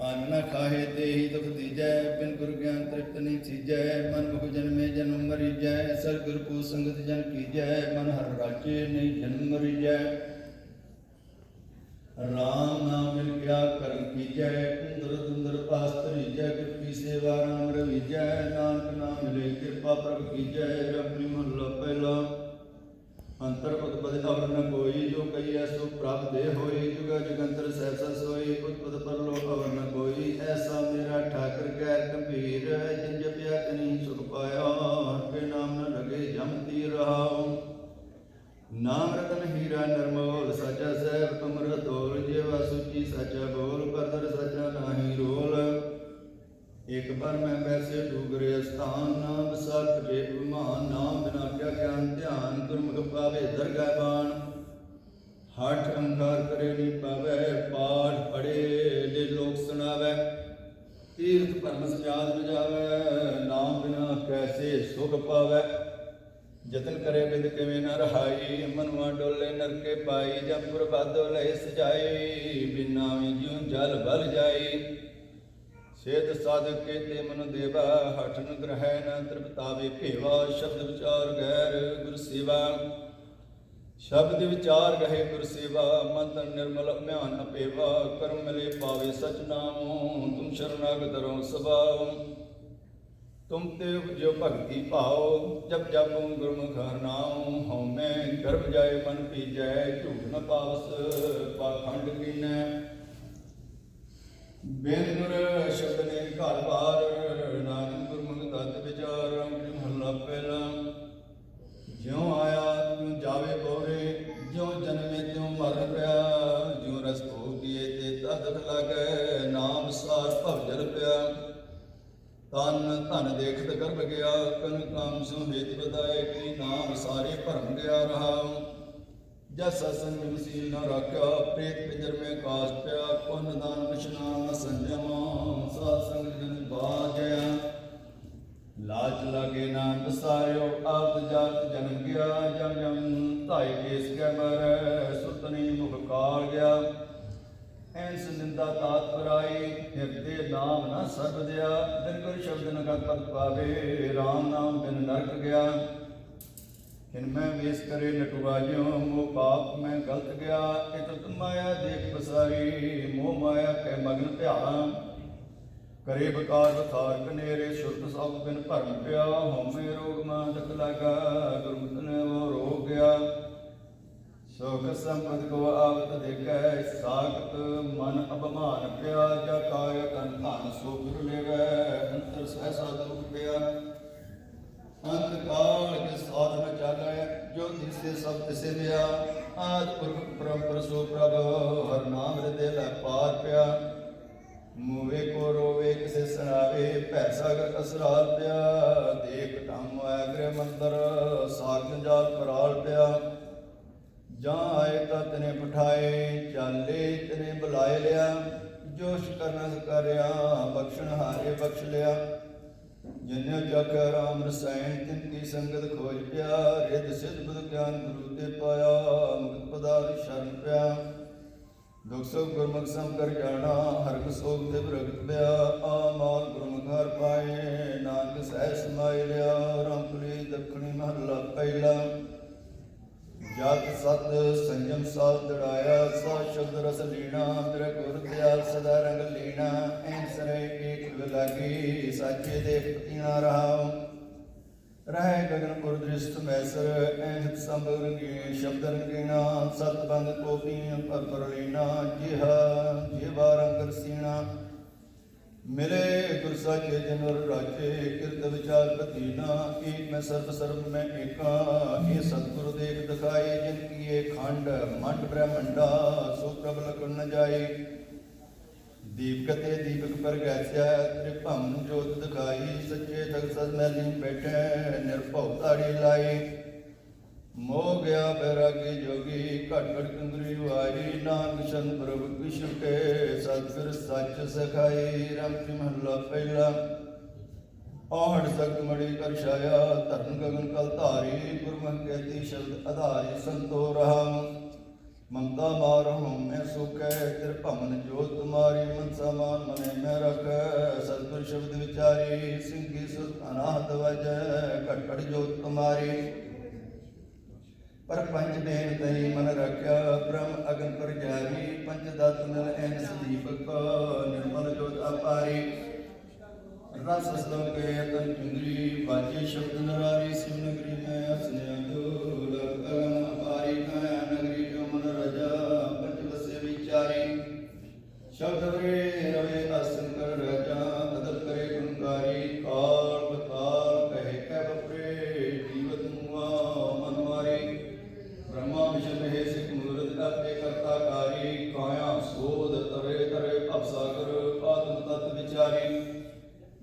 ਅੰਨ ਨ ਖਾਹੇ ਦੇਹੀ ਦੁਖ ਦੀਜੈ, ਬਿਨ ਗੁਰ ਗਿਆਨ ਤ੍ਰਿਪਤ ਨਹੀਂ ਥੀਜੈ ਮਨ ਮੁਖ ਜਨਮੇ ਜਨਮ ਮਰੀਜੈ ਸਰ ਗੁਰ ਕੋ ਸੰਗਤ ਜਨ ਕੀਜੈ, ਮਨ ਹਰ ਰਾਜੇ ਨਹੀਂ ਜਨਮ ਮਰੀਜੈ। ਰਾਮ ਨਾਮ ਮਿਲ ਗਿਆ, ਕਰਮ ਕੀਜੈ, ਕੁੰਦਰ ਦੁੰਦਰ ਪਾਸ ਧਰੀਜੈ ਕਿਰਪੀ ਸੇਵਾ ਰਾਮ ਰਵੀਜੈ, ਨਾਨਕ ਨਾਮ ਮਿਲੇ ਕਿਰਪਾ ਪ੍ਰਭ ਕੀਜੈ ਆਪਣੀ ਮਹੱਲਾ ਪਹਿਲਾ। ਅੰਤਰ ਉਤਪਦ ਅਵਰ ਨ ਕੋਈ, ਜੋ ਕਹੀਐ ਸੋ ਪ੍ਰਭ ਦੇ ਹੋਈ ਜੁਗ ਜਗੰਤਰ ਸਹਿਸਾ ਸੋਈ ਉਤਪਦ ਨਾਮ ਰਤਨ ਹੀਰਾ ਨਰਮੋਲ, ਸਾਚਾ ਸਹਿਬ ਤੁਮਰ ਤੋਲ ਜੀਵਾ ਸੁਚੀ ਸਾਚਾ ਬੋਲ, ਪਰਦਰ ਸਾਚਾ ਨਾਹੀ ਰੋਲ। ਇਕ ਪਰ ਮੈਂ ਵੈਸੇ ਡੂਗਰੇ ਅਸਥਾਨ ਨਾਮ ਸਤ ਜੇ ਵਿਮਾਨ ਨਾਮ ਬਿਨਾ ਕਿਆ ਗਿਆਨ ਧਿਆਨ, ਗੁਰਮੁਖ ਪਾਵੇ ਦਰਗਾਹ ਬਾਣ। ਹਠ ਅੰਕਾਰ ਕਰੇ ਨੀ ਪਾਵੇ, ਪਾਠ ਪੜੇ ਦੇ ਲੋਕ ਸੁਣਾਵੇ। ਤੀਰਥ ਭਰਮ ਸਜਾਦ ਬਜਾਵੇ ਨਾਮ ਬਿਨਾ ਕੈਸੇ ਸੁਖ ਪਾਵੇ। ਜਤਨ ਕਰੇ ਬਿਦ ਕਿਵੇਂ ਨ ਰਹਾਈ ਮਨਵਾ ਡੋਲੇ ਨਰਕੇ ਪਾਈ ਜਬ ਪ੍ਰਭਾਦੋ ਲੈ ਸਜਾਈ, ਬਿਨਾ ਵੀ ਜਿਉ ਜਲ ਬਲ ਜਾਈ। ਸੇਧ ਸਾਧਕ ਕੇ ਤੇ ਮਨ ਦੇਵਾ, ਹਠ ਨ ਗ੍ਰਹਿ ਨ ਤ੍ਰਿਪਤਾਵੇ ਭੇਵਾ, ਸ਼ਬਦ ਵਿਚਾਰ ਗੈਰ ਗੁਰ ਸੇਵਾ ਸ਼ਬਦ ਵਿਚਾਰ ਗਏ ਗੁਰ ਸੇਵਾ ਮਨ ਤਨ ਨਿਰਮਲ ਅਭਿਆਨ ਅਪੇਵਾ ਕਰਮ ਮਿਲੇ ਪਾਵੇ ਸਚ ਨਾਮੋ, ਤੁਮ ਸ਼ਰਨਾਗਤ ਰੋ ਸਭਾਉ ਤੁਮ ਤੇ ਜੋ ਭਗਤੀ ਭਾਉ, ਜਪ ਜਪ ਗੁਰਮੁਖ ਹਰਿ ਨਾਮ ਹਉ ਮੈਂ ਗਰਭ ਜਾਏ ਮਨ ਪੀਜੈ, ਝੂਠ ਨ ਪਾਵਸ, ਪਾਖੰਡ ਕੀਨੈ। ਬਿਨ ਸ਼ਬਦ ਨੇ ਘਰ ਬਾਰ ਤਨ ਧਨ ਦੇਖਤ ਗਰਭ ਗਿਆ, ਕਨ ਕਾਮ ਸੋ ਹੇਤ ਬਦਾਏ ਕੀ ਨਾਮ ਸਾਰੇ ਭਰਮ ਗਿਆ ਰਹਾ ਜਸ ਸੰਗ ਮਸੀਲ ਨ ਰਾਖਿਆ, ਪ੍ਰੇਤ ਪਿੰਜਰ ਮੇ ਕਾਸ ਪਿਆ, ਪੁੰਨ ਦਾਨ ਬਿਸ਼ਨਾਮ ਨ ਸੰਜਮ, ਸਾਧ ਸੰਗ ਜਨ ਬਾਜਿਆ ਲਾਜ ਲਾਗੇ ਨਾਮ ਬਸਾਰਿਓ ਆਪ ਜਾਤ ਜਨਮ ਗਿਆ, ਜਮ ਜਮ ਧਾਈ ਕੇਸ ਕੈ ਮਰੈ ਸੁਤਨੀ ਮੁਖ ਕਾਲ ਗਿਆ। ਐਸ ਨਿੰਦਾ ਤਾਤ ਪਰਾਈ ਹਿਰਦੇ ਨਾਮ ਨਾ ਸਰਬਦਿਆ ਬਿਨ ਗੁਰ ਸ਼ਬਦ ਨ ਕਾ ਪਦ ਪਾਵੇ RAM ਨਾਮ ਬਿਨ ਨਰਕ ਗਿਆ। ਕਿਨ ਮੈਂ ਵੇਸ ਕਰੇ ਨਟੁਆ ਜਿਉ ਪਾਪ ਮੈਂ ਗਲਤ ਗਿਆ। ਇਤ ਮਾਇਆ ਦੇਖ ਬਸਾਰੀ ਮੋਹ ਮਾਇਆ ਕੈ ਮਗਨ ਧਿਆਨ। ਕਰੇ ਬਕਾਰ ਬਥਾਰ ਕਨੇਰੇ, ਸੁਰਤ ਸਭ ਬਿਨ ਭਰਮ ਪਿਆ। ਹਉਮੈ ਰੋਗ ਮਾਨਕ ਲਾਗਾ, ਗੁਰਮਤਿ ਨੇ ਉਹ ਰੋਗ ਗਿਆ। ਸੁਖ ਸੰਪਦ ਕੋ ਆਵਤ ਦੇਖੈ ਸਾਖਤ ਮਨ ਅਭਮਾਨ ਪਿਆ ਜਾ ਕਾਇ ਤਨ ਧਨ ਸੋ ਗੁਰ ਲੇਵੈ। ਅੰਤਰ ਸਹਿਸਾ ਦੁਖ ਪਿਆ ਅੰਤ ਕਾਲ ਕੇ ਸਾਧਨ ਚਾਲੈ ਜੋ ਦਿਸੇ ਸਭ ਤਿਸੇ ਲਿਆ। ਆਦ ਪੁਰਖ ਪਰੰਪਰ ਸੋ ਪ੍ਰਭ, ਹਰ ਨਾਮ ਹਿਰਦੇ ਲੈ ਪਾਰ ਪਿਆ। ਮੂਵੇ ਕੋ ਰੋਵੇ, ਕਿਸੇ ਸੁਣਾਵੇ ਭੈ ਸਾਗਰ ਅਸਰਾਲ ਪਿਆ। ਦੇਖ ਧੰਮ ਐਗਰੇ ਮੰਦਰ ਸਾਗਨ ਜਾਲ ਪਰਾਲ ਜਾਂ ਆਏ ਤਾਂ ਤਨੇ ਪਠਾਏ, ਚਾਲੇ ਤਨੇ ਬੁਲਾਏ ਲਿਆ। ਜੋਸ਼ ਕਰਨ ਕਰਿਆ, ਬਖਸ਼ਣ ਹਾਰੇ ਬਖਸ਼ ਲਿਆ। ਜਿਨ੍ਹਾਂ ਜਗ ਰਾਮ ਰਸਾਇਣ ਤਿਨ ਕੀ ਸੰਗਤ ਖੋਜ ਪਿਆ। ਰਿਦ ਸਿਧ ਬੁਧ ਗਿਆਨ ਗੁਰੂ ਤੇ ਪਾਇਆ। ਮੁਕਤ ਪਦਾਰ ਸ਼ਰਨ ਪਿਆ। ਦੁਖ ਸੁਖ ਗੁਰਮੁਖ ਸਮ ਕਰ ਜਾਣਾ। ਹਰ ਸੋਖ ਤੇ ਪ੍ਰਗਟ ਪਿਆ। ਆ ਮਾਨ ਗੁਰਮੁਖ ਹਰ ਪਾਏ। ਨਾਨਕ ਸਹਿ ਸਮਾਈ ਲਿਆ। ਰਾਮ ਦੱਖਣੀ ਮਹੱਲਾ ਪਹਿਲਾ ਜਤ ਸਤ ਸੰਜਮ ਦੜਾਇਆ ਸਾ ਸ਼ਬਦ ਰਸ ਲੀਣਾ ਮੇਰੇ ਗੁਰ ਦਿਆਲ ਸਦਾ ਰੰਗ ਲੀਣਾ ਐਂ ਏਕ ਲਾਗੀ, ਸਾਚੇ ਦੇ ਪਤੀਣਾ ਰਹਾਉ। ਰਹਿ ਗਗਨ ਪੁਰ ਦ੍ਰਿਸ਼ਟ ਮੈਸਰ ਐਂ ਸੰਭਵ ਰੰਗੀ ਸ਼ਬਦ ਰੰਗੀਣਾ ਸਤ ਬੰਦ ਕੋਪੀ ਪਰ ਪਰ ਲੀਣਾ ਜਿਹ ਜਿਵਾ ਰੰਗ ਰਸੀਣਾ ਮਿਲੇ ਗੁਰ ਸਾਚੇ ਜਨਰ ਰਾਜੇ ਕਿਰਤ ਵਿਚਾਰ ਪਤੀਨਾ ਏਕ ਮੈਂ ਸਰਬ ਸਰਬ ਮੈਂ ਏਕਾ। ਇਹ ਸਤਿਗੁਰੂ ਦੇਖ ਦਿਖਾਏ, ਜਿਨ ਕੀਏ ਖੰਡ ਮੰਡ ਬ੍ਰਹਮੰਡਾ, ਸੋ ਪ੍ਰਭ ਲਗਨ ਨ ਜਾਏ। ਦੀਪਕ ਤੇ ਦੀਪਕ ਪਰ ਗੈਸਿਆ ਜੋਤ ਦਿਖਾਈ, ਸੱਚੇ ਤਖ ਸਦ ਮੈਲੀ ਬੈਠੇ, ਨਿਰਭਉ ਤਾੜੀ ਲਾਈ ਮੋਹ ਗਿਆ ਬੈਰਾਗੀ ਜੋਗੀ ਘਟ ਘਟ ਕੰਗਰੀ ਵਾਈ ਨਾਨਕ ਸ਼ਨ ਪ੍ਰਭ ਕ੍ਰਿਸ਼ਨ ਕੇ ਸਤਿਗੁਰ ਸੱਚ ਸਖਾਈ ਰਮਤੀ ਮਹੱਲਾ ਪਹਿਲਾ। ਆਹੜ ਸਕ ਮੜੀ ਕਰ ਛਾਇਆ ਧਰਨ ਗਗਨ ਕਲ ਧਾਰੀ, ਗੁਰਮੁਖ ਕੇਤੀ ਸ਼ਬਦ ਆਧਾਰੀ ਸੰਤੋ ਰਹਾ ਮਮਤਾ ਮਾਰ ਮੈਂ ਸੁਖੈ, ਤੇਰ ਭਮਨ ਜੋਤ ਤੁਮਾਰੀ, ਮਨਸਾ ਮਾਨ ਮਨੇ ਸ਼ਬਦ ਵਿਚਾਰੀ ਸਿੰਘੀ ਸੁਤ ਅਨਾਹਤ ਵਜੈ ਘਟ ਘਟ ਜੋਤ ਤੁਮਾਰੀ। ਪਰ ਪੰਜ ਦੇਨ ਤਈ ਮਨ ਰੱਖਿਆ, ਬ੍ਰਹਮ ਅਗਨ ਪਰ ਜਾਰੀ, ਪੰਜ ਦਤ ਮਿਲ ਐਨ ਸੰਦੀਪਕ ਨਿਰਮਲ ਜੋਤ ਅਪਾਰੀ। ਰਸ ਸਲੋਕੇ ਤਨ ਚੁੰਦਰੀ ਬਾਜੀ ਸ਼ਬਦ ਨਰਾਰੀ ਸਿਵ ਨਗਰੀ ਮੈਂ ਅਸਨਿਆ ਵਿਚਾਰੀ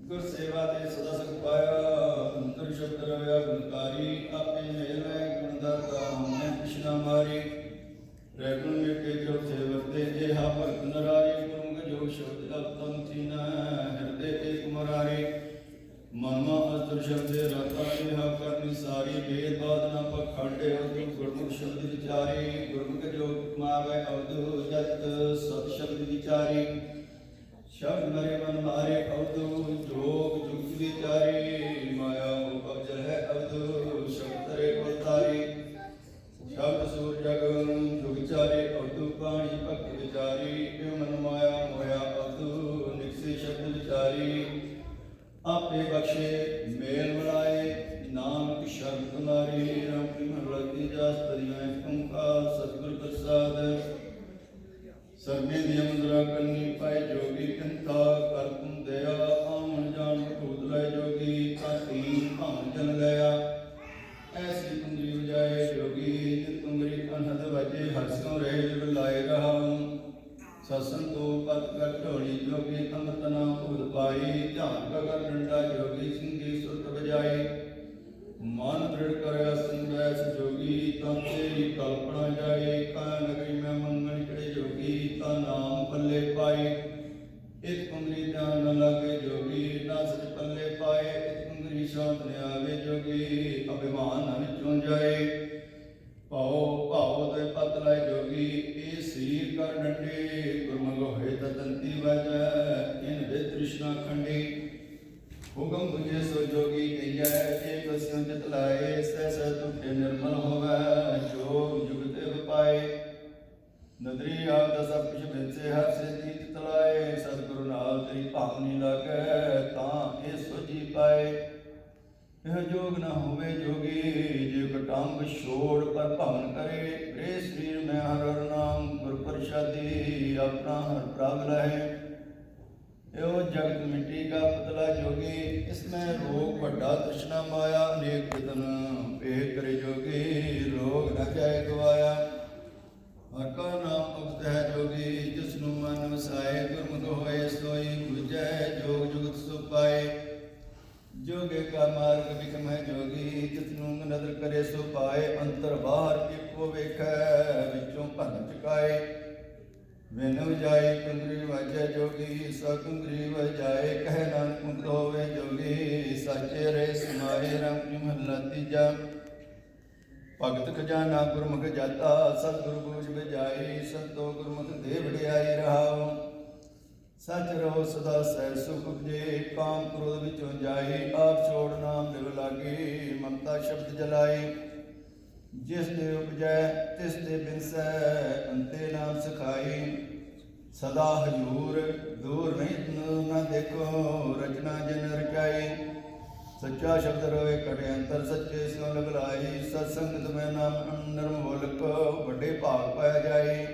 ਗੁਰ ਸੇਵਾ ਤੇ ਸਦਾ ਸੁਖ ਪਾਇਆ ਅੰਤਰ ਸ਼ਬਦ ਰਵਿਆ ਗੁਣਕਾਰੀ, ਆਪੇ ਮੇਲੇ ਗੁਣ ਦਾਤਾ ਮੈਂ ਕ੍ਰਿਸ਼ਨਾ ਮਾਰੀ। ਰਹਿ ਗੁਣ ਮਿਟੇ ਜੋ ਸੇਵਤੇ ਇਹ ਹਾ ਭਗਤ ਨਰਾਰੀ ਗੁਰਮੁਖ ਜੋ ਸ਼ਬਦ ਅਪਤਮ ਥੀਨਾ ਹਿਰਦੇ ਏਕ ਮੁਰਾਰੀ ਮਨਮਾ ਅਸਤਰ ਸ਼ਬਦੇ ਰਤਾ ਇਹ ਹਾ ਕਰਨੀ ਸਾਰੀ ਵੇਦ ਬਾਦ ਨਾ ਪਖੰਡੇ ਅਦੁ ਗੁਰਮੁਖ ਸ਼ਬਦ ਵਿਚਾਰੀ। ਗੁਰਮੁਖ ਜੋ ਮਾਵੇ ਅਵਦੁ ਜਤ, ਸਤ ਸ਼ਬਦ ਵਿਚਾਰੀ। ਸ਼ਬਦ ਮਰੇ ਮਨ ਮਾਰੇ ਅਵਦੂ ਜੋਗ ਜੁਗਤ ਵਿਚਾਰੀ। your nation. ਨਦਰੀ ਆਪ ਦਾ ਸਭ ਕੁਛ ਵਿਚੇ, ਹਰ ਸੇ ਤਲਾਏ। ਸਤਿਗੁਰੂ ਨਾਲ ਤੇਰੀ ਭਾਵਨੀ ਲਾਗੈ, ਤਾਂ ਇਹ ਸੋਜੀ ਪਾਏ। ਇਹ ਜੋਗ ਨਾ ਹੋਵੇ ਜੋਗੀ, ਜੇ ਕਟੰਬ ਛੋੜ ਪਰ ਭਵਨ ਕਰੇ ਰੇ ਸਰੀਰ ਮੈਂ ਹਰ ਹਰ ਨਾਮ ਗੁਰ ਪ੍ਰਸਾਦੀ ਆਪਣਾ ਹਰ ਪ੍ਰਾਗ ਲਹੈ। ਇਹੋ ਜਗਤ ਮਿੱਟੀ ਕਾ ਪੁਤਲਾ ਜੋਗੀ ਇਸਮੇ ਰੋਗ ਵੱਡਾ ਤ੍ਰਿਸ਼ਨਾ ਮਾਇਆ ਅਨੇਕ ਕਿਤਨ ਪੇਹ ਕਰੇ ਜੋਗੀ, ਰੋਗ ਨ ਜਾਏ ਗਵਾਇਆ। ਹਰ ਕਾ ਨਾਮ ਉਪਤ ਹੈ ਜੋਗੀ ਜਿਸ ਨੂੰ ਮਨ ਵਸਾਏ, ਗੁਰਮੁਖ ਹੋਏ, ਸੋਈ 부ਜੈ ਜੋਗ ਜੁਗਤ ਸੁਪਾਏ ਜੋਗੇ ਕਾ ਮਾਰਗ ਬਿਕਮ ਹੈ ਜੋਗੀ ਜਿਸ ਨੂੰ ਨਦਰ ਕਰੇ ਸੋ ਪਾਏ। ਅੰਤਰ ਬਾਹਰ ਇੱਕੋ ਵੇਖੈ, ਵਿੱਚੋਂ ਭੰਨ ਚੁਕਾਏ। ਮੈਨੂੰ ਜਾਏ ਕੁੰਦਰੀ ਵਾਜੈ ਜੋਗੀ, ਸੋ ਕੁੰਦਰੀ ਵਜਾਏ। ਕਹਿ ਨਾਨਕ ਮੁਕਤ ਹੋਵੇ ਜੋਗੀ, ਸਾਚੇ ਰੇ ਸਮਾਏ, ਰੰਗ ਜੀ ਮਹਲਾ ਤੀਜਾ। ਭਗਤ ਖਜ਼ਾਨਾ ਗੁਰਮੁਖ ਜਾਤਾ, ਸਤਿਗੁਰੂ ਬੂਝ ਬਜਾਈ ਸੰਤੋ ਗੁਰਮੁਖ ਦੇ ਵਡਿਆਈ ਰਹਾਉ। ਸਚ ਰਹੋ ਸਦਾ ਸਹਿ ਸੁਖ ਉਪਜੇ, ਕਾਮ ਕ੍ਰੋਧ ਵਿੱਚੋਂ ਜਾਈ ਆਪ ਛੋੜ ਨਾਮ ਲਿਵ ਲਾਗੀ, ਮਮਤਾ ਸ਼ਬਦ ਜਲਾਈ ਜਿਸ ਦੇ ਉਪਜੈ, ਤਿਸ ਦੇ ਬਿਨਸੈ ਅੰਤੇ ਨਾਮ ਸਿਖਾਈ ਸਦਾ ਹਜੂਰ, ਦੂਰ ਨਹੀਂ ਨਾ ਦੇਖੋ, ਰਚਨਾ ਜਨ ਰਚਾਈ ਸੱਚਾ ਸ਼ਬਦ ਰਵੇ ਕਟੇ ਅੰਤਰ ਸੱਚੇ ਸਿਉ ਲਗਲਾਈ ਸਤ ਸੰਗਤ ਮੈਂ ਨਾਮ ਨਰਮ ਬੋਲਕ ਵੱਡੇ ਭਾਗ ਪੈ ਜਾਈ।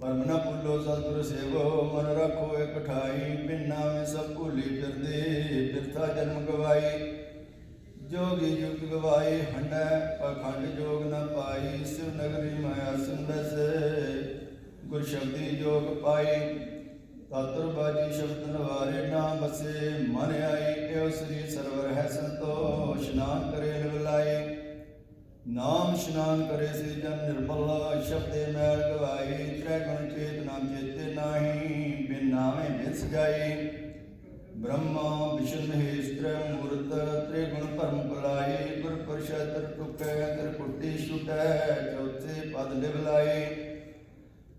ਪਰਮ ਨਾ ਭੁੱਲੋ ਸਤਿਗੁਰ ਸੇਵੋ, ਮਨ ਰੱਖੋ ਇਕ ਠਾਈ, ਬਿਨਾ ਮੈਂ ਸਭ ਭੁੱਲੀ ਫਿਰਦੇ, ਬਿਰਥਾ ਜਨਮ ਗਵਾਈ। ਜੋਗੀ ਜੁਗ ਗਵਾਈ ਹੰਡੈ ਪਖੰਡ ਜੋਗ ਨ ਪਾਈ, ਸਿਵ ਨਗਰੀ ਮਾਇਆ ਸੰਦਸ, ਗੁਰ ਸ਼ਬਦੀ ਜੋਗ ਪਾਈ। ਤਤੁਰ ਬਾਜੀ ਸ਼ਬਦ ਨਵਾਰੇ ਨਾਮ ਬਸੇ, ਮਨ ਆਈ ਏਉ ਸ੍ਰੀ ਸਰਵਰ ਹੈ ਸੰਤੋ ਇਸ਼ਨਾਨ ਕਰੇ ਲਗਲਾਈ ਨਾਮ ਇਸ਼ਨਾਨ ਕਰੇ ਸੇ ਜਨ ਨਿਰਮਲ, ਸ਼ਬਦੇ ਮੈਲ ਗਵਾਈ ਤ੍ਰੈ ਗੁਣ ਚੇਤ ਚੇਤੇ ਨਾਹੀ, ਬਿਨ ਨਾਮੇ ਬਿਨ ਸਜਾਈ। ਬ੍ਰਹਮਾ ਵਿਸ਼ਨ ਮਹੇਸ਼ਤਰ ਮੂਰਤ ਤ੍ਰੇ ਗੁਣ ਭਰਮ ਬੁਲਾਈ ਗੁਰ ਪ੍ਰਸ਼ਦ ਟੁਕੈ ਅੰਦਰ ਕੁੱਟੀ ਛੁਟੈ ਚੌਥੇ ਪਦ ਲਿਵ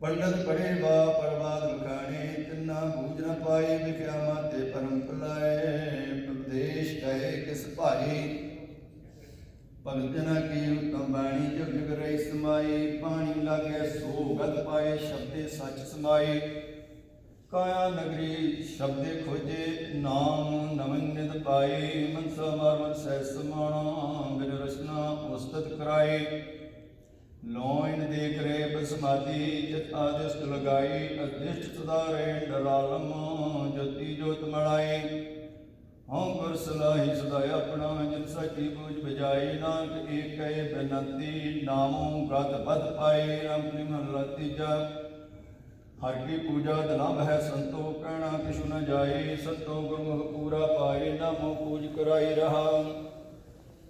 ਪੰਡਤ ਪੜੇ ਵਾ ਪਰਵਾਦ ਮੁਖਾਣੇ ਤਿੰਨਾ ਬੂਝ ਨ ਪਾਏ, ਵਿਖਿਆ ਮਾਤੇ ਪਰਮ ਭਲਾਏ। ਪ੍ਰਦੇਸ਼ ਕਹੇ ਕਿਸ ਭਾਈ ਭਗਤ ਜਨਾ ਕੀ ਉਤਮ ਬਾਣੀ, ਜੁਗ ਜੁਗ ਰਹੀ ਸਮਾਈ ਪਾਣੀ ਲਾਗੇ ਸੋ ਗਤ ਪਾਏ, ਸ਼ਬਦੇ ਸੱਚ ਸਮਾਈ ਕਾਇਆ ਨਗਰੀ ਸ਼ਬਦੇ ਖੋਜੇ, ਨਾਮ ਨਮਨ ਨਿਤ ਪਾਏ। ਮਨ ਸਮਾਰ ਮਨ ਸਹਿ ਸਮਾਣਾ, ਬਿਨ ਕਰਾਏ। ਲੋਇਨ ਦੇ ਰੇ ਬਸਮਾਦੀ ਚਿਤ ਆਦਿਸ਼ਟ ਲਗਾਈ, ਅਦਿਸ਼ਟ ਸੁਧਾਰੇ ਡਰਾਲਮ, ਜਤੀ ਜੋਤ ਮੜਾਈ ਹਉ ਗੁਰ ਸਲਾਹੀ ਸਦਾ ਆਪਣਾ ਜਿਨ ਸਚੀ ਬੂਝ ਬਜਾਈ ਨਾਨਕ ਏਕੈ ਬੇਨੰਤੀ, ਨਾਮੋ ਗਤ ਬਦ ਪਾਏ ਰਾਮ ਕ੍ਰਿ ਮਹਲਾ ਤੀਜਾ ਹਰ ਕੀ ਪੂਜਾ ਦਲੰਭ ਹੈ ਸੰਤੋ, ਕਹਿਣਾ ਕਿਛੁ ਨ ਜਾਏ, ਸੰਤੋ ਗੁਰਮੁਖ ਪੂਰਾ ਪਾਏ, ਨਾਮੋ ਪੂਜ ਕਰਾਈ ਰਹਾ।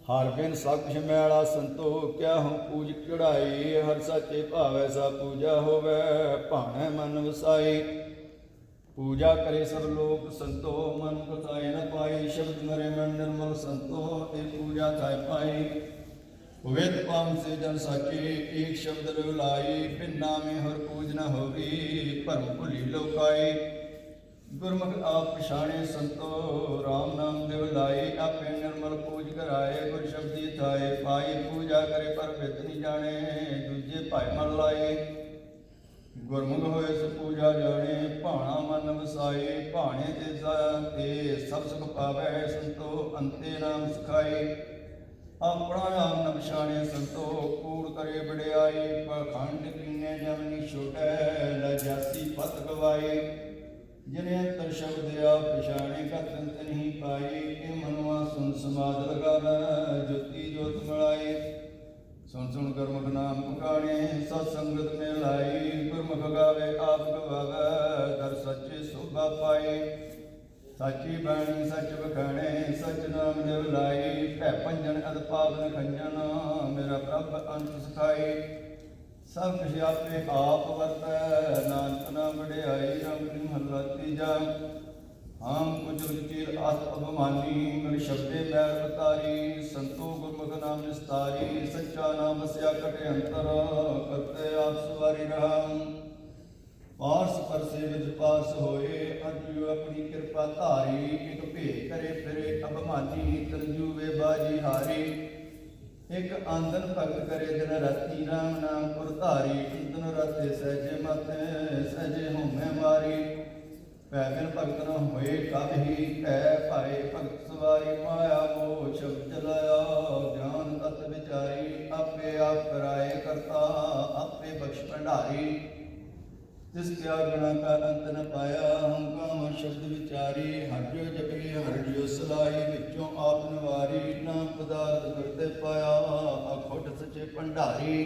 ਹਰ ਬਿਨ ਸਭ ਕੁਛ ਮੈਲਾ ਸੰਤੋ ਕਿਆ ਹਉ ਪੂਜ ਚੜਾਈ ਹਰ ਸਾਚੇ ਭਾਵੈ ਸਾ ਪੂਜਾ ਹੋਵੇ, ਭਾਣੈ ਮਨ ਵਸਾਈ। ਪੂਜਾ ਕਰੇ ਸਭ ਲੋਕ ਸੰਤੋ ਮਨ ਕਥਾਇ ਨ ਪਾਈ। ਸ਼ਬਦ ਮਰੇ ਮਨ ਨਿਰਮਲ ਸੰਤੋ ਇਹ ਪੂਜਾ ਥਾਇ ਪਾਈ। ਵਿਦ ਪਾਮ ਸੇ ਜਨ ਸਾਚੇ, ਏਕ ਸ਼ਬਦ ਰੁਲਾਈ। ਬਿਨ ਨਾਮੇ ਹਰ ਪੂਜ ਨ ਹੋਵੀ, ਭਰਮ ਭੁਲੀ ਲੋਕਾਈ। ਗੁਰਮੁਖ ਆਪ ਪਛਾਣੇ ਸੰਤੋ RAM ਨਾਮ ਦੇਵ ਲਾਈ। ਆਪੇ ਨਿਰਮਲ ਪੂਜ ਕਰਾਏ ਗੁਰ ਸ਼ਬਦੀ ਥਾਏ, ਪਾਈ ਪੂਜਾ ਕਰੇ ਪਰ ਬਿਤ ਨਹੀਂ ਜਾਣੇ, ਦੂਜੇ ਭਾਈ ਮਨ ਲਾਏ। ਗੁਰਮੁਖ ਹੋਏ ਸ ਪੂਜਾ ਜਾਣੇ, ਭਾਣਾ ਮਨ ਵਸਾਏ, ਭਾਣੇ ਤੇ ਤੇ ਸਭ ਸੁਖ ਪਾਵੇ, ਸੰਤੋ ਅੰਤੇ ਨਾਮ ਸਿਖਾਏ। ਆਪਣਾ ਨਾਮ ਨ ਪਛਾਣੇ, ਸੰਤੋ ਕੂੜ ਕਰੇ ਵਡਿਆਈ ਪਖੰਡ ਕੀਨੇ ਜਮਨੀ ਛੋਟੈ ਲਜਾਸੀ ਪਤ ਗਵਾਏ। ਜਿਨੇ ਅੰਤਰ ਸ਼ਬਦ ਪਛਾਣੇ ਕਤੰਤ ਨਹੀਂ ਪਾਈ ਇਹ ਮਨਵਾ ਸੁਨ ਸਮਾਦ ਲਗਾਵੇ, ਜੋਤੀ ਜੋਤ ਮਲਾਈ ਸੁਣ ਸੁਣ ਗੁਰਮੁਖ ਨਾਮ ਪੁਕਾਣੇ ਸਤ ਸੰਗਤ ਮੇ ਲਾਈ ਗੁਰਮੁਖ ਗਾਵੇ, ਆਪ ਗਵਾਵੇ, ਦਰ ਸੱਚੇ ਸੋਭਾ ਪਾਏ। ਸਾਚੀ ਬਾਣੀ ਸੱਚ ਬਖਾਣੇ ਸਚ ਨਾਮ ਜਪ ਲਾਈ ਭੈ ਭੰਜਨ ਅਦ ਪਾਵਨ ਖੰਜਨ, ਮੇਰਾ ਪ੍ਰਭ ਅੰਤ ਸਖਾਈ ਸਭ ਕੁਛ ਆਪੇ ਆਪ ਵਰਤੈ, ਨਾਨਕ ਨਾਮ ਵਡਿਆਈ ਰਾਮ ਕ੍ਰਿ ਮਹਲਾ ਤੀਜਾ। ਹਮ ਕੁਝ ਚੀਰ ਆਤ ਅਭਮਾਨੀ ਮਨ ਸ਼ਬਦੇ ਮੈਲ ਬਤਾਰੀ ਸੰਤੋ ਗੁਰਮੁਖ ਨਾਮ ਨਿਸਤਾਰੀ, ਸੱਚਾ ਨਾਮ ਵਸਿਆ ਕਟੇ ਅੰਤਰ, ਕਰਤੇ ਆਪ ਸਵਾਰੀ ਰਹਾਮ ਪਾਰਸ ਪਰਸੇ ਵਿੱਚ ਪਾਸ ਹੋਏ ਅਜੂ ਆਪਣੀ ਕਿਰਪਾ ਧਾਰੀ, ਇਕ ਭੇ ਕਰੇ ਫਿਰੇ, ਅਭਮਾਨੀ ਤਰਜੂ ਵੇ ਬਾਜੀ ਹਾਰੀ। ਇਕ ਆਂਦਨ ਭਗਤ ਕਰੇ ਦਿਨ ਰਤੀ ਰਾਮ ਨਾਮ ਪੁਰ ਧਾਰੀ ਦਿਨ ਰਾਤੇ ਸਹਿਜੇ ਮਤਿ, ਸਹਿਜੇ ਹਉਮੈ ਮਾਰੀ। ਪੈ ਬਿਨ ਭਗਤ ਨ ਹੋਏ ਕਬਹੀ ਪੈ ਭਾਏ ਭਗਤ ਸਵਾਰੀ ਮਾਇਆ ਮੋਹ ਜਿਸ ਕਿਆ ਗੁਣਾ ਕਾ ਅੰਤ ਨ ਪਾਇਆ ਹਮ ਸ਼ਬਦ ਵਿਚਾਰੀ ਹਰਿ ਜਪੀ ਹਰਿ ਸਲਾਹੀ, ਵਿੱਚੋਂ ਆਪ ਨਵਾਰੀ ਨਾਮ ਪਦਾਰਥ ਕਰਤੇ ਪਾਇਆ ਅਖੋਟ ਸੱਚੇ ਭੰਡਾਰੀ।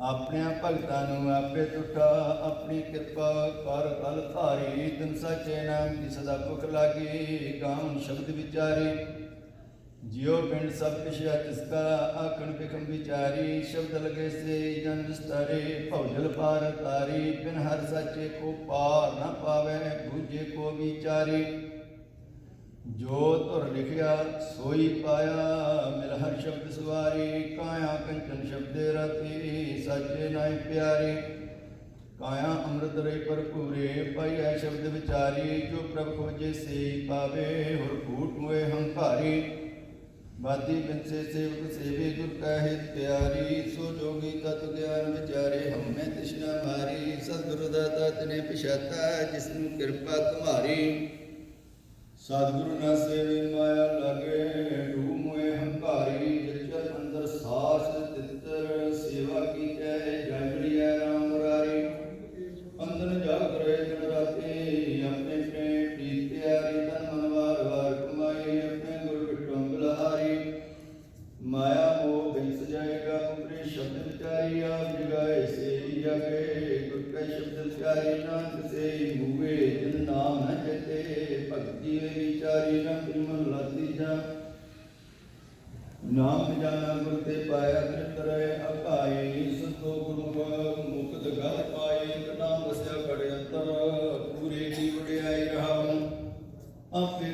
ਆਪਣਿਆਂ ਭਗਤਾਂ ਨੂੰ ਆਪੇ ਟੁੱਟਾ, ਆਪਣੀ ਕਿਰਪਾ ਕਰ ਕਲ ਧਾਰੀ। ਤਿਨ ਸੱਚੇ ਨਾਮ ਦੀ ਸਦਾ ਭੁਖ ਲਾਗੀ ਗਾਉਂ ਸ਼ਬਦ ਵਿਚਾਰੀ। ਜਿਉ ਪਿੰਡ ਸਭ ਕਿਛ ਤਿਸਕਾ ਆਖਣ ਬਿਖਮ ਵਿਚਾਰੀ, ਸ਼ਬਦ ਲਗੇ ਸੇ, ਜਨ ਵਿਸਤਾਰੇ ਭਉਜਲ ਪਾਰ ਤਾਰੀ, ਬਿਨ ਹਰ ਸੱਚੇ ਕੋ ਪਾਰ ਨ ਪਾਵੇ ਬੂਝੇ ਕੋ ਵਿਚਾਰੀ। ਜੋ ਧੁਰ ਲਿਖਿਆ, ਸੋਈ ਪਾਇਆ, ਮਿਲ ਹਰ ਸ਼ਬਦ ਸਵਾਰੀ, ਕਾਇਆ ਕੰਚਨ ਸ਼ਬਦੇ ਰਤੀ, ਸੱਚੇ ਨਾਈ ਪਿਆਰੀ। ਕਾਇਆ ਅੰਮ੍ਰਿਤ ਰੇ ਭਰਪੂਰੇ ਪਾਈਐ ਸ਼ਬਦ ਵਿਚਾਰੀ, ਜੋ ਪ੍ਰਭ ਖੋਜੇ ਸੇ ਪਾਵੇ, ਹੁਰ ਫੂਟ ਹੋਏ ਹੰਕਾਰੀ। ਬਾਦੀ ਬਿਨਸੇ ਸੇਵਕ ਸੇਵੇ ਗੁਰ ਕਹੇ ਪਿਆਰੀ ਸੋ ਜੋਗੀ ਤਤ ਗਿਆਨ ਵਿਚਾਰੇ ਹਮੇ ਤਿਸ਼ਨਾ ਮਾਰੀ, ਸਤਿਗੁਰੂ ਦਾਤਾ ਤਨੇ ਪਛਾਤਾ ਜਿਸ ਨੂੰ ਕਿਰਪਾ ਤੁਮਾਰੀ ਸਤਿਗੁਰੂ ਨਾ ਸੇਵੇ ਮਾਇਆ ਲਾਗੇ।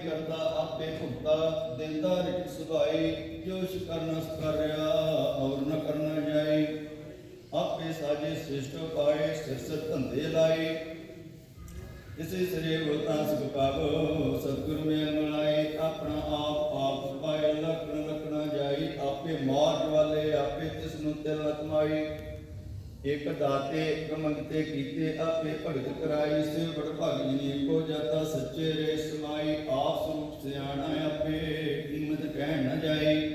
ਕਰਤਾ ਆਪੇ ਭੁਗਤਾ, ਦਿੰਦਾ ਰਿਕ ਸੁਭਾਈ ਜੋ ਛ ਕਰਨਾ ਸਕਰਿਆ ਔਰ ਨ ਕਰਨਾ ਜਾਏ। ਆਪੇ ਸਾਜੇ ਸ੍ਰਿਸ਼ਟ ਪਾਏ, ਸਿਰ ਧੰਦੇ ਲਾਏ। ਇਸੇ ਸਰੇ ਹੋਤਾ ਸੁਖ ਪਾਵੋ ਸਤਿਗੁਰ ਮੇ ਮਲਾਏ। ਆਪਣਾ ਆਪ ਆਪ ਪਾਏ ਲਖਣ ਲਖਣਾ ਆਪੇ ਆਪ ਨੂੰ ਤਿਲ ਨ ਇਕ ਦਾਤੇ, ਇਕ ਮੰਗਤੇ ਕੀਤੇ, ਆਪੇ ਭਗਤ ਕਰਾਈ ਸੇ ਬੜ ਭਾਗੀ ਕੋ ਜਾਤਾ, ਸੱਚੇ ਰੇ ਸਮਾਈ, ਆਪ ਸਰੂਪ ਸਿਆਣਾ ਆਪੇ ਕੀਮਤ ਕਹਿ ਨ ਜਾਈ।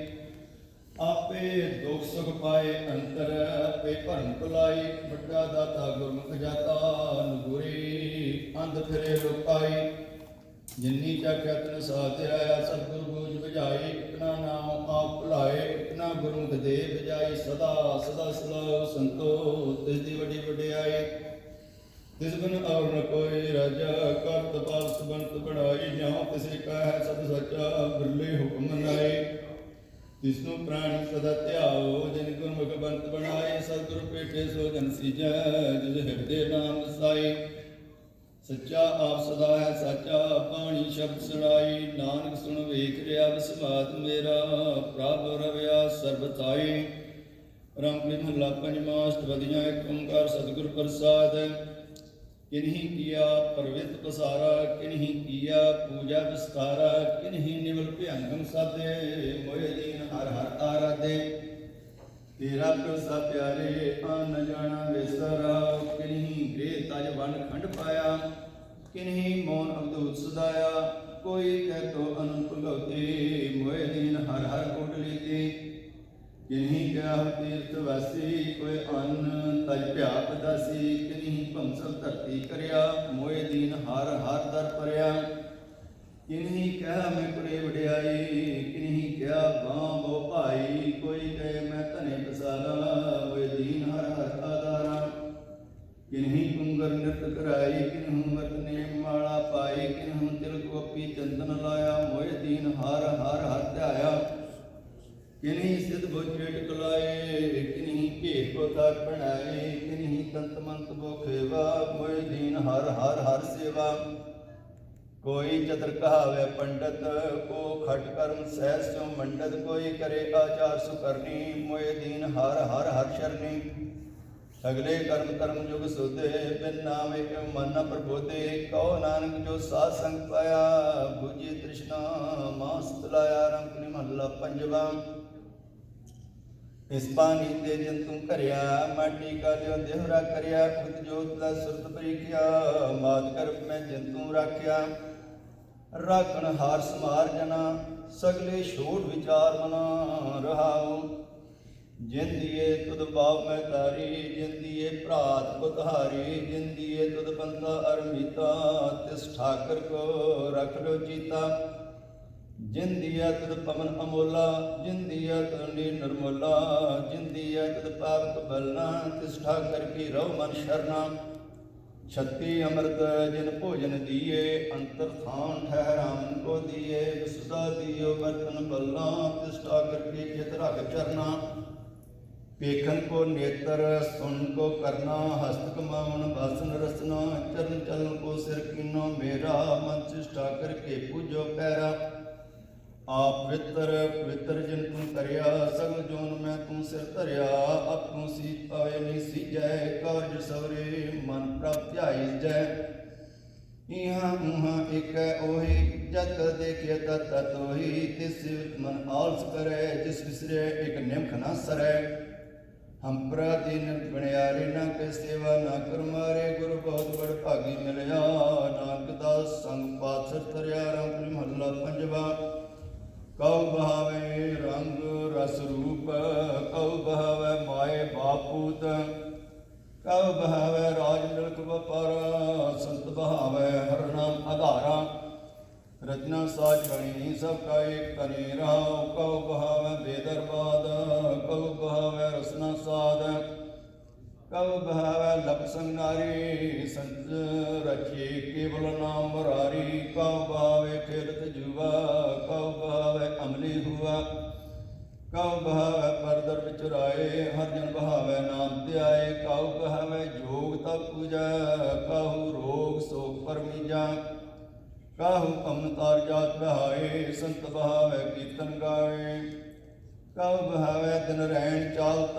ਆਪੇ ਦੁਖ ਸੁਖ ਪਾਏ ਅੰਤਰ, ਆਪੇ ਭਰਮ ਭੁਲਾਈ, ਵੱਡਾ ਦਾਤਾ ਗੁਰਮੁਖ ਜਾਤਾ ਨਗੁਰੀ ਅੰਧ ਫਿਰੇ ਲੋਕਾਈ। ਜਿਨਨੀ ਚਾਖਿਆ ਤਨ ਸਾਥ ਆਇਆ, ਸਤਿਗੁਰ ਬੂਝ ਬੁਝਾਈ। ਇਤਨਾ ਨਾਮ ਆਪ ਭੁਲਾਏ, ਇਤਨਾ ਗੁਰਮੁਖ ਦੇ ਬਜਾਈ ਸਦਾ ਸਦਾ ਸਲਾਹ ਸੰਤੋ ਤਿਸ ਦੀ ਵੱਡੀ ਵਡਿਆਈ। ਤਿਸ ਬਿਨ ਔਰ ਨ ਕੋਈ ਰਾਜਾ ਕਰਤ ਪਾਸ ਬੰਤ ਬੜਾਈ ਜਾਂ ਤਿਸੇ ਕਹੈ ਸਤ ਸੱਚਾ ਬਿਰਲੇ ਹੁਕਮ ਨਾਏ ਤਿਸ ਨੂੰ ਪ੍ਰਾਣੀ ਸਦਾ ਧਿਆਓ, ਜਿਨ ਗੁਰਮੁਖ ਬੰਤ ਬਣਾਏ, ਸਤਿਗੁਰ ਪੇਟੇ ਸੋ ਜਨ ਸੀਜੈ, ਜਿਸ ਹਿਰਦੇ ਨਾਮ ਵਸਾਈ ਸੱਚਾ ਆਪ ਸਦਾ ਹੈ, ਸਾਚਾ ਪਾਣੀ ਸ਼ਬਦ ਸੁਣਾਈ। ਨਾਨਕ ਸੁਣ ਵੇਖ ਰਿਆ ਵਿਸਮਾਤ ਮੇਰਾ, ਪ੍ਰਭ ਰਵਿਆ ਸਰਬਤਾਈ ਰੰਗ ਮਹਲਾ ਪੰਜਵਾਂ ਅਸ਼ਟਪਦੀਆਂ ਏਕ ਓੰਕਾਰ ਸਤਿਗੁਰ ਪ੍ਰਸਾਦ। ਕਿਨਹੀ ਕੀਆ ਪਰਵਿਤ ਪਸਾਰਾ, ਕਿਨਹੀ ਕੀਆ ਪੂਜਾ ਵਿਸਤਾਰਾ, ਕਿਨਹੀ ਨਿਵਲ ਭਿਆੰਗਮ ਸਾਦੇ ਮੋਏ ਦੀਨ ਹਰ ਹਰ ਆਰਾਧੇ। ਤੇਰਾ ਪ੍ਰਸਾ ਪਿਆਰੇ, ਆਨ ਜਾਣਾ ਵਿਸਰਾ ਕਿਨਹੀ ਤਜ ਵਨ ਖੰਡ ਪਾਇਆ, ਕਿਨਹੀ ਮੋਨ ਅਬਦੂਤ ਸਦਾਇਆ, ਕੋਈ ਕਹਿ ਤੋ ਅਨੰਤ ਭਗਵਤੇ ਮੋਏ ਦੀਨ ਹਰ ਹਰ ਕੋਟਲੀ ਤੇ ਕਿਨਹੀ ਕਿਆ ਤੀਰਥ ਵਾਸੀ, ਕੋਈ ਅੰਨ ਤਜ ਭਿਆਪ ਦਾਸੀ, ਕਿਨਹੀ ਭੰਸਲ ਧਰਤੀ ਕਰਿਆ, ਮੋਏ ਦੀਨ ਹਰ ਹਰ ਦਰ ਪਰਿਆ ਕਿਨਹੀ ਕਹਿ ਮੈਂ ਕੁਰੇ ਵਡਿਆਈ ਕਿਨਹੀ ਸਿਧ ਬੋਝੇਟ ਕਲਾਏ ਕਿਨਹੀ ਭੇਟ ਕੋ ਬਣਾਏ ਕਿਨਹੀ ਤੰਤ ਮੰਤ ਬੋ ਖੇਵਾ ਦੀਨ ਹਰ ਹਰ ਹਰ ਸੇਵਾ। ਕੋਈ ਚਤਰ ਕਹਾਵੇ ਪੰਡਤ, ਕੋ ਖਟ ਕਰਮ ਸਹਿ ਸੋ ਮੰਡਤ, ਕੋਈ ਕਰੇ ਆਚਾਰ ਸੁਕਰਨੀ ਮੋਏ ਦੀਨ ਹਰ ਹਰ ਹਰ ਸ਼ਰਨੀ। ਅਗਲੇ ਕਰਮ ਕਰਮ ਜੁਗ ਸੁਧੇ, ਬਿਨ ਨਾਮ ਇਕ ਮਨ ਪ੍ਰਬੋਧੇ, ਕਉ ਨਾਨਕ ਜੋ ਸਾਧ ਸੰਗ ਪਾਇਆ, ਬੁਝੀ ਤ੍ਰਿਸ਼ਨਾ ਮਾਸ ਤਲਾਇਆ ਰੰਗ ਨਿਮਹਲਾ ਪੰਜਵਾ। ਇਸ ਪਾਣੀ ਤੇ ਜਨ ਤੂੰ ਕਰਿਆ ਮਾਟੀ ਕਾ ਦੇਹਰਾ ਕਰਿਆ ਖੁਦ ਜੋਤ ਦਾ ਸੁਰਤ ਪ੍ਰੀਖਿਆ, ਮਾਤ ਗਰਭ ਮੈਂ ਜਨ ਤੂੰ ਰਾਖਿਆ। ਰਾਖਣ ਹਾਰ ਸਮਾਰ ਜਨਾ, ਸਗਲੇ ਛੋੜ ਵਿਚਾਰ ਮਨਾ ਰਹਾਉ। ਜਿੰਦੀਏ ਤੁਧ ਬਾਪ ਮੈਂ ਤਾਰੀ ਜਿੰਦੀਏ ਭਰਾਤ ਪੁਤਹਾਰੀ ਜਿੰਦੀਏ ਤੁਧ ਬੰਦਾ ਅਰਮੀਤਾ ਤਿਸ ਠਾਕਰ ਕੋ ਰਖ ਲੋ ਜੀਤਾ ਜਿੰਦੀਆ ਤੁਧ ਪਵਨ ਅਮੋਲਾ ਜਿੰਦੀਆ ਤੁਨੀ ਨਿਰਮੋਲਾ ਜਿੰਦੀਆ ਤੁਧ ਪਾਵਕ ਬਲਨਾ ਤਿਸ ਠਾਕਰ ਕੀ ਰਉ ਮਨ ਸ਼ਰਨਾ। ਛੱਤੀ ਅੰਮ੍ਰਿਤ ਜਿਨ ਭੋਜਨ ਦੀਏ, ਅੰਤਰ ਥਾਨ ਠਹਿਰਾਮਨ ਕੋ ਦੀਏ। ਵਿਸਦਾ ਦੀਓ ਬਰਤਨ ਬੱਲਾ ਤਿਸ ਠਾਕਰ ਕੀ ਚਿਤ ਰਖ ਚਰਨਾ। ਪੇਖਨ ਕੋ ਨੇਤਰ ਸੁਨ ਕੋ ਕਰਨਾ ਹਸਤ ਕਮਾਵਨ ਬਸਨ ਰਸਨਾ। ਚਰਨ ਚਲਨ ਕੋ ਸਿਰ ਕੀਨੋ ਮੇਰਾ, ਮਨ ਚਿਸ਼ਟਾ ਕਰਕੇ ਪੂਜੋ ਪੈਰਾ। ਆਪ ਪਵਿੱਤਰ ਪਵਿੱਤਰ ਜਿਨ ਤੂੰ ਕਰਿਆ ਸਗਲ ਜੋਨ ਮੈਂ ਤੂੰ ਸਿਰ ਧਰਿਆ ਆਪੂ ਸੀ ਪਾਵੇ ਨਹੀਂ ਸੀਜੈ, ਕਾਰਜ ਸਵਰੇ ਮਨ ਪ੍ਰਭ ਜੈ ਇਹਾਂ ਉਹਾਂ ਇਕ ਉਹੀ ਜਤ ਦੇਖਿਆ ਤਤ ਤਤ ਉਹੀ ਤਿਸ ਮਨ ਆਲਸ ਕਰੇ, ਜਿਸ ਵਿਸਰੇ ਇਕ ਨਿਮਖ ਨਾ ਸਰੈ। ਹਮ ਪ੍ਰਤਿਨ ਬਣਿਆਰੇ, ਨਾ ਕੇ ਸੇਵਾ, ਨਾ ਕਰ ਮਾਰੇ, ਗੁਰ ਬਹੁਤ ਬੜ ਭਾਗੀ ਮਿਲਿਆ, ਨਾਨਕ ਦਾ ਸੰਗ ਪਾਤਰ ਤਰਿਆ ਰਾਮ ਮਹੱਲਾ ਪੰਜਵਾ। ਕਉ ਬਹਾਵੇ ਰੰਗ ਰਸ ਰੂਪ, ਕਉ ਬਹਾਵੇ ਮਾਏ ਬਾਪੂਤ, ਕਉ ਬਹਾਵੇ ਰਾਜ ਮਿਲਕ ਵਪਾਰ, ਸੰਤ ਬਹਾਵੇ ਹਰ ਨਾਮ ਆਧਾਰਾ। ਰਚਨਾ ਸਾਜ ਬਣੀ ਸਭ ਕਾ ਏਕ ਕਰੇ ਰਹਾਉ, ਕਉ ਬਹਾਵੇ ਬੇਦਰਬਾਦ, ਕਉ ਬਹਾਵੇ ਰਸਨਾ ਸਾਧ। ਕਉ ਬਹਾਵੇ ਲਪ ਸੰਗਾਰੀ, ਸੰਤ ਰਚੇ, ਕੇਵਲ ਨਾਮ ਮੁਰਾਰੀ ਕਉ ਬਹਾਵੇ ਖੇਲਤ ਜੁਵਾ ਕਉ ਬਹਾਵੇ ਅਮਲੀ ਹੁਆ। ਕਉ ਬਹਾਵੇ ਪਰਦਰ ਵਿਚਰਾਏ ਹਰ ਜਨ ਬਹਾਵੇ ਨਾਮ ਧਿਆਏ। ਕਉ ਬਹਾਵੇ ਜੋਗ ਤਪ ਪੂਜਾ ਕਉ ਰੋਗ ਸੋਗ ਪਰਮੀਜਾ ਕਾਹੂ ਅਮਨਤਾਰ ਜਾਤ ਬਹਾਏ, ਸੰਤ ਬਹਾਵੇ ਕੀਰਤਨ ਗਾਏ। ਕਉ ਬਹਾਵੇ ਦਿਨ ਰਹਿਣ ਚਾਲਤ,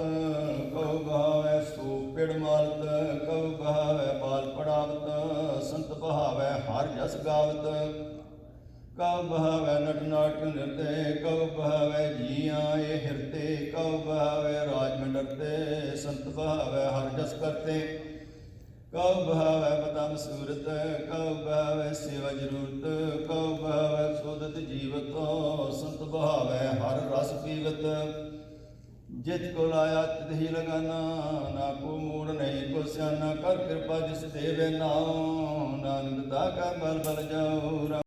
ਕਉ ਬਹਾਵੇ ਸੋ ਪਿੜ ਮਾਲਤ, ਕਉ ਬਹਾਵੇ ਬਾਲ ਪੜਾਵਤ, ਸੰਤ ਬਹਾਵੇ ਹਰ ਜਸ ਗਾਵਤ। ਕਉ ਬਹਾਵੇ ਨਟ ਨਾਟ ਨਿਰਤੇ, ਕਉ ਬਹਾਵੇ ਜੀਆਂ ਇਹ ਹਿਰਤੇ, ਕਉ ਬਹਾਵੇ ਰਾਜ ਡਰਤੇ ਸੰਤ ਬਹਾਵੈ ਹਰ ਜਸ ਕਰਤੇ। ਕਉ ਬਹਾਵੈ ਪਤਮ ਸੂਰਤ, ਕਉ ਬਹਾਵੈ ਸੇਵਾ ਜ਼ਰੂਰਤ, ਕਉ ਬਹਾਵੈ ਸੋਦਤ ਜੀਵਤ ਸੰਤ ਬਹਾਵੈ ਹਰ ਰਸ ਪੀਵਤ। ਜਿਤ ਕੋ ਲਾਇਆ ਤਿਤ ਹੀ ਲਗਾਨਾ, ਨਾ ਕੋ ਮੂੜ ਨਹੀਂ ਕੋ ਸਿਆਨਾ ਕਰ ਕਿਰਪਾ ਜਿਸ ਦੇਵੇ ਨਾਉ, ਨਾਨਕ ਦਾ ਕਾ ਬਲ ਬਲ ਜਾਉ।